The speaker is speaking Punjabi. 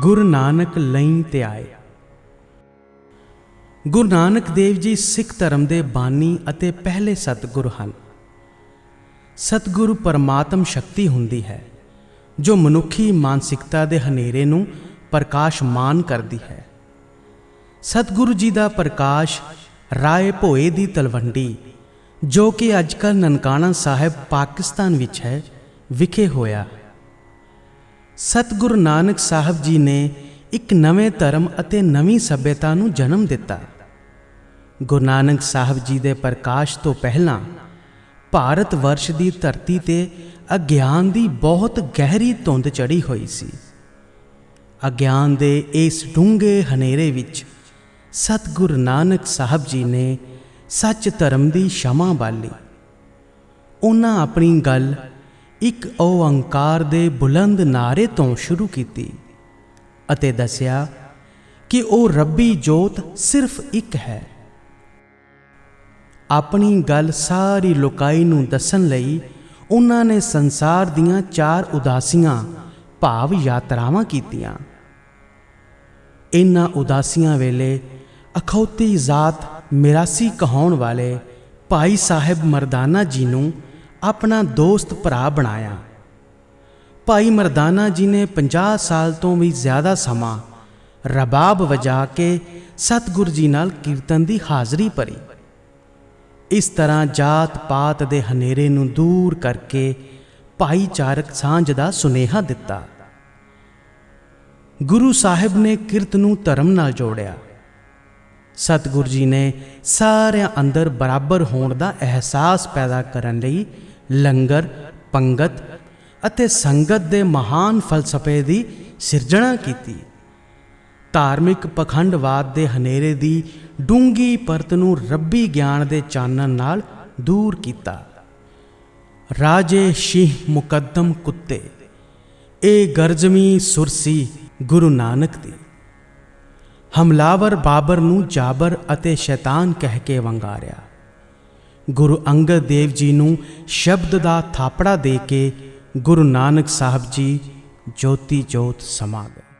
ਗੁਰੂ ਨਾਨਕ ਲਈ ਤੇ ਆਏ। ਗੁਰੂ ਨਾਨਕ ਦੇਵ ਜੀ ਸਿੱਖ ਧਰਮ ਦੇ ਬਾਨੀ ਅਤੇ ਪਹਿਲੇ ਸਤਿਗੁਰ ਹਨ। ਸਤਿਗੁਰੂ ਪਰਮਾਤਮ ਸ਼ਕਤੀ ਹੁੰਦੀ ਹੈ, ਜੋ ਮਨੁੱਖੀ ਮਾਨਸਿਕਤਾ ਦੇ ਹਨੇਰੇ ਨੂੰ ਪ੍ਰਕਾਸ਼ਮਾਨ ਕਰਦੀ ਹੈ। ਸਤਿਗੁਰੂ ਜੀ ਦਾ ਪ੍ਰਕਾਸ਼ ਰਾਏ ਭੋਏ ਦੀ ਤਲਵੰਡੀ, ਜੋ ਕਿ ਅੱਜਕੱਲ ਨਨਕਾਣਾ ਸਾਹਿਬ ਪਾਕਿਸਤਾਨ ਵਿੱਚ ਹੈ, ਵਿਖੇ ਹੋਇਆ। ਸਤਿਗੁਰੂ ਨਾਨਕ ਸਾਹਿਬ ਜੀ ਨੇ ਇੱਕ ਨਵੇਂ ਧਰਮ ਅਤੇ ਨਵੀਂ ਸਭਿਅਤਾ ਨੂੰ ਜਨਮ ਦਿੱਤਾ। ਗੁਰੂ ਨਾਨਕ ਸਾਹਿਬ ਜੀ ਦੇ ਪ੍ਰਕਾਸ਼ ਤੋਂ ਪਹਿਲਾਂ ਭਾਰਤ ਵਰਸ਼ ਦੀ ਧਰਤੀ ਤੇ ਅਗਿਆਨ ਦੀ ਬਹੁਤ ਗਹਿਰੀ ਧੁੰਦ ਚੜੀ ਹੋਈ ਸੀ। ਅਗਿਆਨ ਦੇ ਇਸ ਡੂੰਘੇ ਹਨੇਰੇ ਵਿੱਚ ਸਤਿਗੁਰੂ ਨਾਨਕ ਸਾਹਿਬ ਜੀ ਨੇ ਸੱਚ ਧਰਮ ਦੀ ਸ਼ਮਾ ਬਾਲੀ। ਉਹਨਾਂ ਆਪਣੀ ਗੱਲ ਇੱਕ ਓੰਕਾਰ ਦੇ ਬੁਲੰਦ ਨਾਰੇ ਤੋਂ ਸ਼ੁਰੂ ਕੀਤੀ ਅਤੇ ਦੱਸਿਆ ਕਿ ਉਹ ਰੱਬੀ ਜੋਤ ਸਿਰਫ ਇੱਕ ਹੈ। ਆਪਣੀ ਗੱਲ ਸਾਰੀ ਲੋਕਾਈ ਨੂੰ ਦੱਸਣ ਲਈ ਉਹਨਾਂ ਨੇ ਸੰਸਾਰ ਦੀਆਂ ਚਾਰ ਉਦਾਸੀਆਂ ਭਾਵ ਯਾਤਰਾਵਾਂ ਕੀਤੀਆਂ। ਇਨ੍ਹਾਂ ਉਦਾਸੀਆਂ ਵੇਲੇ ਅਖੌਤੀ ਜ਼ਾਤ ਮਿਰਾਸੀ ਕਹਾਉਣ ਵਾਲੇ ਭਾਈ ਸਾਹਿਬ ਮਰਦਾਨਾ ਜੀ ਨੂੰ ਆਪਣਾ ਦੋਸਤ ਭਰਾ ਬਣਾਇਆ। ਭਾਈ ਮਰਦਾਨਾ ਜੀ ਨੇ 50 ਸਾਲ ਤੋਂ ਵੀ ਜ਼ਿਆਦਾ ਸਮਾਂ ਰਬਾਬ ਵਜਾ ਕੇ ਸਤਿਗੁਰ ਜੀ ਨਾਲ ਕੀਰਤਨ ਦੀ ਹਾਜ਼ਰੀ ਭਰੀ। ਇਸ ਤਰ੍ਹਾਂ ਜਾਤ ਪਾਤ ਦੇ ਹਨੇਰੇ ਨੂੰ ਦੂਰ ਕਰਕੇ ਭਾਈਚਾਰਕ ਸਾਂਝ ਦਾ ਸੁਨੇਹਾ ਦਿੱਤਾ। ਗੁਰੂ ਸਾਹਿਬ ਨੇ ਕਿਰਤ ਨੂੰ ਧਰਮ ਨਾਲ ਜੋੜਿਆ। ਸਤਿਗੁਰ ਜੀ ਨੇ ਸਾਰਿਆਂ ਅੰਦਰ ਬਰਾਬਰ ਹੋਣ ਦਾ ਅਹਿਸਾਸ ਪੈਦਾ ਕਰਨ ਲਈ ਲੰਗਰ, ਪੰਗਤ ਅਤੇ ਸੰਗਤ ਦੇ ਮਹਾਨ ਫਲਸਫੇ ਦੀ ਸਿਰਜਣਾ ਕੀਤੀ। ਧਾਰਮਿਕ ਪਖੰਡਵਾਦ ਦੇ ਹਨੇਰੇ ਦੀ ਡੂੰਗੀ ਪਰਤ ਨੂੰ ਰੱਬੀ ਗਿਆਨ ਦੇ ਚਾਨਣ ਨਾਲ ਦੂਰ ਕੀਤਾ। ਰਾਜੇ ਸ਼ੀਹ ਮੁਕੱਦਮ ਕੁੱਤੇ, ਇਹ ਗਰਜਮੀ ਸੁਰਸੀ ਗੁਰੂ ਨਾਨਕ ਦੀ। ਹਮਲਾਵਰ ਬਾਬਰ ਨੂੰ ਜਾਬਰ ਅਤੇ ਸ਼ੈਤਾਨ ਕਹਿ ਕੇ ਵੰਗਾਰਿਆ। ਗੁਰੂ ਅੰਗਦ ਦੇਵ ਜੀ ਨੂੰ ਸ਼ਬਦ ਦਾ ਥਾਪੜਾ ਦੇ ਕੇ ਗੁਰੂ ਨਾਨਕ ਸਾਹਿਬ ਜੀ ਜੋਤੀ ਜੋਤ ਸਮਾ ਗਏ